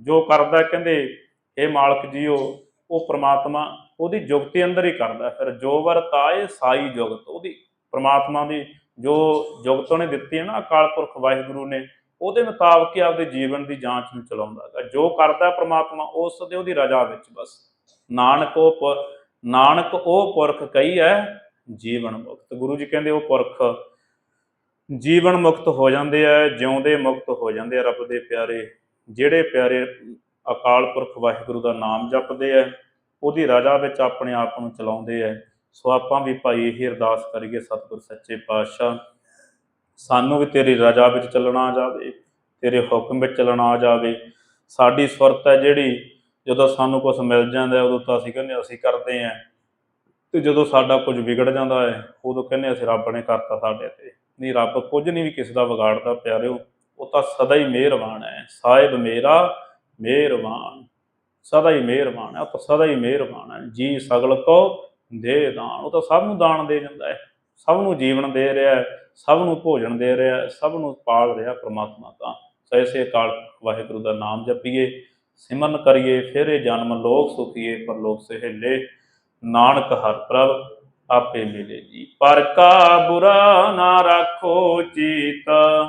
ਜੋ ਕਰਦਾ ਕਹਿੰਦੇ ਇਹ ਮਾਲਕ ਜੀਓ, ਉਹ ਪ੍ਰਮਾਤਮਾ ਉਹਦੀ ਜੁਗਤੀ ਅੰਦਰ ਹੀ ਕਰਦਾ ਫਿਰ ਜੋਵਰ ਤਾਏ, ਸਾਈ ਜੁਗਤ। ਉਹਦੀ ਪ੍ਰਮਾਤਮਾ ਦੀ ਜੋ ਜੁਗਤ ਉਹਨੇ ਦਿੱਤੀ ਹੈ ਨਾ, ਅਕਾਲ ਪੁਰਖ ਵਾਹਿਗੁਰੂ ਨੇ, ਉਹਦੇ ਮੁਤਾਬਕ ਹੀ ਆਪਦੇ ਜੀਵਨ ਦੀ ਜਾਂਚ ਨੂੰ ਚਲਾਉਂਦਾ ਹੈ ਜੋ ਕਰਦਾ ਹੈ ਪ੍ਰਮਾਤਮਾ, ਉਸ ਦੇ ਉਹਦੀ ਰਜ਼ਾ ਵਿੱਚ ਬਸ। ਨਾਨਕ ਉਹ ਪੁਰ- ਨਾਨਕ ਉਹ ਪੁਰਖ ਕਹੀ ਹੈ, ਜੀਵਨ ਮੁਕਤ। ਗੁਰੂ ਜੀ ਕਹਿੰਦੇ, ਉਹ ਪੁਰਖ ਜੀਵਨ ਮੁਕਤ ਹੋ ਜਾਂਦੇ ਆ, ਜਿਉਂਦੇ ਮੁਕਤ ਹੋ ਜਾਂਦੇ ਆ, ਰੱਬ ਦੇ ਪਿਆਰੇ। ਜਿਹੜੇ ਪਿਆਰੇ ਅਕਾਲ ਪੁਰਖ ਵਾਹਿਗੁਰੂ ਦਾ ਨਾਮ ਜਪਦੇ ਆ, ਉਹਦੀ ਰਜ਼ਾ ਵਿੱਚ ਆਪਣੇ ਆਪ ਨੂੰ ਚਲਾਉਂਦੇ ਆ। ਸੋ ਆਪਾਂ ਵੀ ਭਾਈ ਇਹ ਅਰਦਾਸ ਕਰੀਏ, ਸਤਿਗੁਰ ਸੱਚੇ ਪਾਤਸ਼ਾਹ, ਸਾਨੂੰ ਵੀ ਤੇਰੀ ਰਜ਼ਾ ਵਿੱਚ ਚੱਲਣਾ ਆ ਜਾਵੇ, ਤੇਰੇ ਹੁਕਮ ਵਿੱਚ ਚੱਲਣਾ ਆ ਜਾਵੇ। ਸਾਡੀ ਸੁਰਤ ਹੈ ਜਿਹੜੀ, ਜਦੋਂ ਸਾਨੂੰ ਕੁਝ ਮਿਲ ਜਾਂਦਾ ਉਦੋਂ ਤਾਂ ਅਸੀਂ ਕਹਿੰਦੇ ਅਸੀਂ ਕਰਦੇ ਆਂ ਤੇ ਜਦੋਂ ਸਾਡਾ ਕੁਝ ਵਿਗੜ ਜਾਂਦਾ ਹੈ, ਉਦੋਂ ਕਹਿੰਦੇ ਅਸੀਂ ਰੱਬ ਨੇ ਕਰਤਾ ਸਾਡੇ ਤੇ। ਨਹੀਂ, ਰੱਬ ਕੁਝ ਨਹੀਂ ਵੀ ਕਿਸੇ ਦਾ ਵਿਗਾੜਦਾ, ਪਿਆਰਿਓ। ਉਹ ਤਾਂ ਸਦਾ ਹੀ ਮਿਹਰਬਾਨ ਹੈ। ਸਾਹਿਬ ਮੇਰਾ ਮਿਹਰਬਾਨ। ਸਦਾ ਹੀ ਮਿਹਰਬਾਨ ਹੈ। ਉਹ ਤਾਂ ਸਦਾ ਹੀ ਮਿਹਰਬਾਨ ਹੈ। ਜੀ ਸਗਲ ਕੋ ਦੇ ਦਾਨ। ਉਹ ਤਾਂ ਸਭ ਨੂੰ ਦਾਨ ਦੇ ਜਾਂਦਾ ਹੈ। ਸਭ ਨੂੰ ਜੀਵਨ ਦੇ ਰਿਹਾ ਹੈ। ਸਭ ਨੂੰ ਭੋਜਨ ਦੇ ਰਿਹਾ ਹੈ। ਸਭ ਨੂੰ ਪਾਲ ਰਿਹਾ ਪ੍ਰਮਾਤਮਾ ਤਾਂ। ਸੋ ਇਸੇ ਅਕਾਲ ਵਾਹਿਗੁਰੂ ਦਾ ਨਾਮ ਜਪੀਏ। ਸਿਮਰਨ ਕਰੀਏ। ਫਿਰ ਇਹ ਜਨਮ ਲੋਕ ਸੁਖੀਏ। ਪਰਲੋਕ ਸਹਿਲੇ ਨਾਨਕ ਹਰ ਪ੍ਰਭ ਆਪੇ ਮਿਲੇ ਜੀ। ਪਰ ਕਾ ਬੁਰਾ ਨਾ ਰੱਖੋ ਚੀਤਾ।